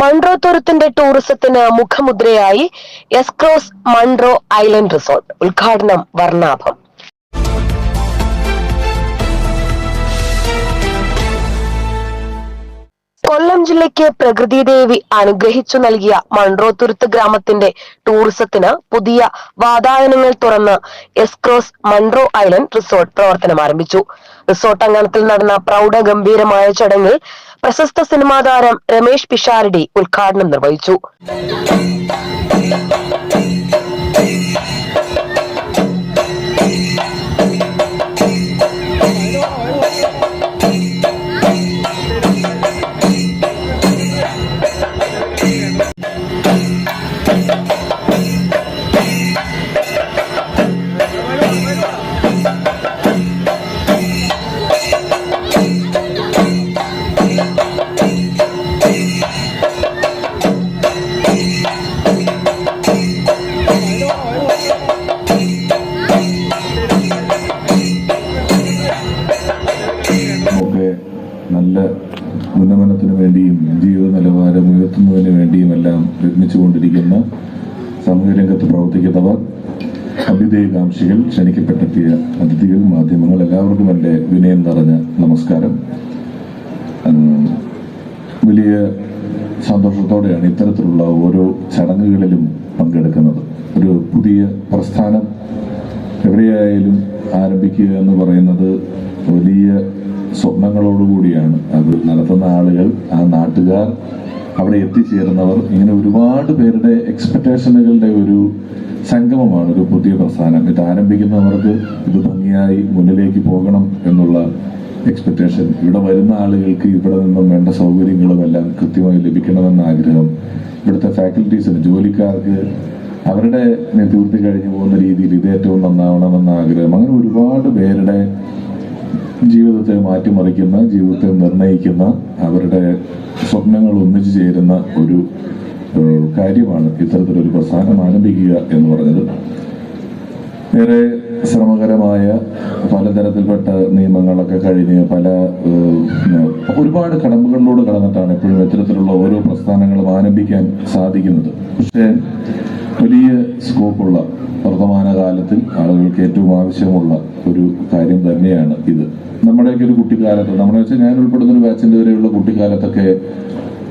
Munro ടൂറിസത്തിന് മുഖമുദ്രയായി എസ്ക്രോസ് മൺട്രോ ഐലൻഡ് റിസോർട്ട് ഉദ്ഘാടനം വർണാഭം. കൊല്ലം ജില്ലയ്ക്ക് പ്രകൃതിദേവി അനുഗ്രഹിച്ചു നൽകിയ മൺട്രോത്തുരുത്ത് ഗ്രാമത്തിന്റെ ടൂറിസത്തിന് പുതിയ വാതായനങ്ങൾ തുറന്ന് എസ്ക്രോസ് മൺട്രോ ഐലൻഡ് റിസോർട്ട് പ്രവർത്തനം ആരംഭിച്ചു റിസോർട്ട് അങ്കണത്തിൽ നടന്ന പ്രൗഢഗംഭീരമായ ചടങ്ങിൽ പ്രശസ്ത സിനിമാ താരം രമേഷ് പിഷാരടി ഉദ്ഘാടനം നിർവഹിച്ചു. നല്ല ഉന്നമനത്തിന് വേണ്ടിയും ജീവിത നിലവാരം ഉയർത്തുന്നതിന് വേണ്ടിയും എല്ലാം കൊണ്ടിരിക്കുന്ന സാമൂഹ്യ രംഗത്ത് പ്രവർത്തിക്കുന്നവർ അഭ്യുദയകാംക്ഷികൾ ക്ഷണിക്കപ്പെട്ടെത്തിയ അതിഥികൾ മാധ്യമങ്ങൾ എല്ലാവർക്കും എന്റെ വിനയം നിറഞ്ഞ നമസ്കാരം. വലിയ സന്തോഷത്തോടെയാണ് ഇത്തരത്തിലുള്ള ഓരോ ചടങ്ങുകളിലും പങ്കെടുക്കുന്നത്. ഒരു പുതിയ പ്രസ്ഥാനം എവിടെയായാലും ആരംഭിക്കുക എന്ന് പറയുന്നത് വലിയ സ്വപ്നങ്ങളോടുകൂടിയാണ് അത് നടത്തുന്ന ആളുകൾ ആ നാട്ടുകാർ അവിടെ എത്തിച്ചേരുന്നവർ. ഇങ്ങനെ ഒരുപാട് പേരുടെ എക്സ്പെക്ടേഷനുകളുടെ ഒരു സംഗമമാണ് ഒരു പുതിയ പ്രസ്ഥാനം. ഇത് ആരംഭിക്കുന്നവർക്ക് ഇത് ഭംഗിയായി മുന്നിലേക്ക് പോകണം എന്നുള്ള എക്സ്പെക്ടേഷൻ ഇവിടെ വരുന്ന ആളുകൾക്ക് ഇവിടെ നിന്നും വേണ്ട സൗകര്യങ്ങളും എല്ലാം കൃത്യമായി ലഭിക്കണമെന്ന ആഗ്രഹം ഇവിടുത്തെ ഫാക്കൽറ്റീസിന് ജോലിക്കാർക്ക് അവരുടെ നേതൃത്വത്തിൽ കഴിഞ്ഞു പോകുന്ന രീതിയിൽ ഇത് ഏറ്റവും നന്നാവണമെന്ന ആഗ്രഹം. അങ്ങനെ ഒരുപാട് പേരുടെ ജീവിതത്തെ മാറ്റിമറിക്കുന്ന ജീവിതത്തെ നിർണയിക്കുന്ന അവരുടെ സ്വപ്നങ്ങൾ ഒന്നിച്ചു ചേരുന്ന ഒരു കാര്യമാണ് ഇത്തരത്തിലൊരു പ്രസ്ഥാനം ആരംഭിക്കുക എന്ന് പറഞ്ഞത്. ഏറെ ശ്രമകരമായ പലതരത്തിൽപ്പെട്ട നിയമങ്ങളൊക്കെ കഴിഞ്ഞ് പല ഒരുപാട് കടമ്പകളിലൂടെ കടന്നിട്ടാണ് എപ്പോഴും ഇത്തരത്തിലുള്ള ഓരോ പ്രസ്ഥാനങ്ങളും ആരംഭിക്കാൻ സാധിക്കുന്നത്. പക്ഷേ വലിയ സ്കോപ്പുള്ള വർത്തമാന കാലത്തിൽ ആളുകൾക്ക് ഏറ്റവും ആവശ്യമുള്ള ഒരു കാര്യം തന്നെയാണ് ഇത്. നമ്മുടെയൊക്കെ ഒരു കുട്ടിക്കാലത്ത് നമ്മുടെ വെച്ചാൽ ഞാൻ ഉൾപ്പെടുന്ന ഒരു ബാച്ചിന്റെ വരെയുള്ള കുട്ടിക്കാലത്തൊക്കെ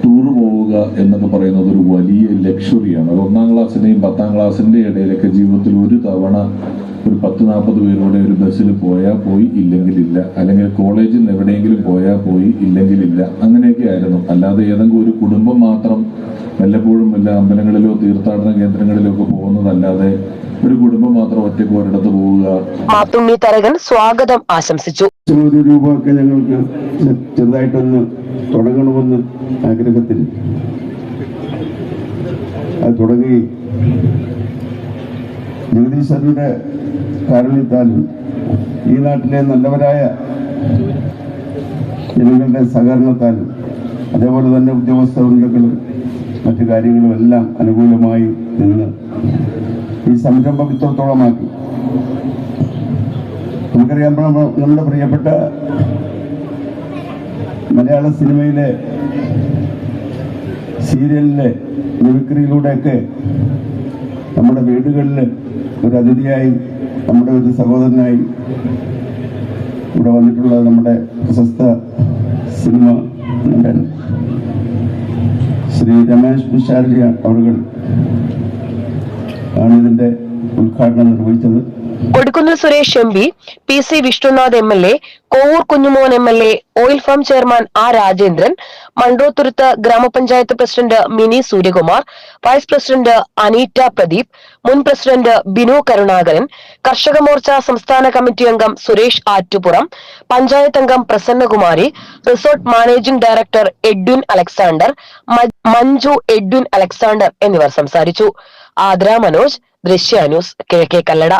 ടൂർ പോവുക എന്നൊക്കെ പറയുന്നത് ഒരു വലിയ ലക്ഷറിയാണ് അത് ഒന്നാം ക്ലാസ്സിന്റെയും പത്താം ക്ലാസ്സിന്റെയും ഇടയിലൊക്കെ ജീവിതത്തിൽ തവണ ഒരു പത്ത് നാൽപ്പത് പേരോടെ ഒരു ബസ്സിൽ പോയാൽ പോയി ഇല്ലെങ്കിൽ ഇല്ല അല്ലെങ്കിൽ കോളേജിൽ നിന്ന് എവിടെയെങ്കിലും പോയാൽ പോയി ഇല്ലെങ്കിൽ ഇല്ല അങ്ങനെയൊക്കെ ആയിരുന്നു. അല്ലാതെ ഏതെങ്കിലും ഒരു കുടുംബം മാത്രം വല്ലപ്പോഴും വല്ല അമ്പലങ്ങളിലോ തീർത്ഥാടന കേന്ദ്രങ്ങളിലോ ഒക്കെ പോകുന്നതല്ലാതെ ഒരു കുടുംബം മാത്രം ഒറ്റയ്ക്ക് ഒരിടത്ത് പോവുക. മാത്തുണ്ണി തരകൻ സ്വാഗതം ആശംസിച്ചു. ഒരു ഒക്കെ ഞങ്ങൾക്ക് ചെറുതായിട്ടൊന്ന് തുടങ്ങണമെന്ന് ആഗ്രഹത്തിൽ. അത് തുടങ്ങി. ജഗദീശ്വരന്റെ കാരണത്താൽ ഈ നാട്ടിലെ നല്ലവരായ ജനങ്ങളുടെ സഹകരണത്താലും അതേപോലെ തന്നെ ഉദ്യോഗസ്ഥ വൃന്ദങ്ങളും മറ്റു കാര്യങ്ങളും എല്ലാം അനുകൂലമായി നിന്ന് ഈ സംരംഭം ഇത്രത്തോളമാക്കി. നമുക്കറിയാം നമ്മ- നമ്മുടെ പ്രിയപ്പെട്ട മലയാള സിനിമയിലെ സീരിയലിലെ മിമിക്രിയിലൂടെയൊക്കെ നമ്മുടെ വീടുകളിൽ ഒരു അതിഥിയായി നമ്മുടെ ഒരു സഹോദരനായി ഇവിടെ വന്നിട്ടുള്ള നമ്മുടെ പ്രശസ്ത സിനിമ നടൻ ശ്രീ രമേശ് പിഷാരടി അവളുകൾ ആണ് ഇതിന്റെ ഉദ്ഘാടനം നിർവഹിച്ചത്. Kodikunnil Suresh M P P C Vishnunath M L A Kovoor Kunjumon M L A oil farm chairman R Rajendran Mundrothuruth ഗ്രാമപഞ്ചായത്ത് president Mini Suryakumar vice president Aneeta Pradeep മുൻ പ്രസിഡന്റ് ബിനു കരുണാകരൻ കർഷക മോർച്ച സംസ്ഥാന കമ്മിറ്റി അംഗം സുരേഷ് ആറ്റുപുറം പഞ്ചായത്ത് അംഗം Prasannakumari resort managing director Edwin Alexander Manju Edwin Alexander എന്നിവർ സംസാരിച്ചു. ആദ്ര മനോജ് ദൃശ്യ news കിഴക്കേ കല്ലട.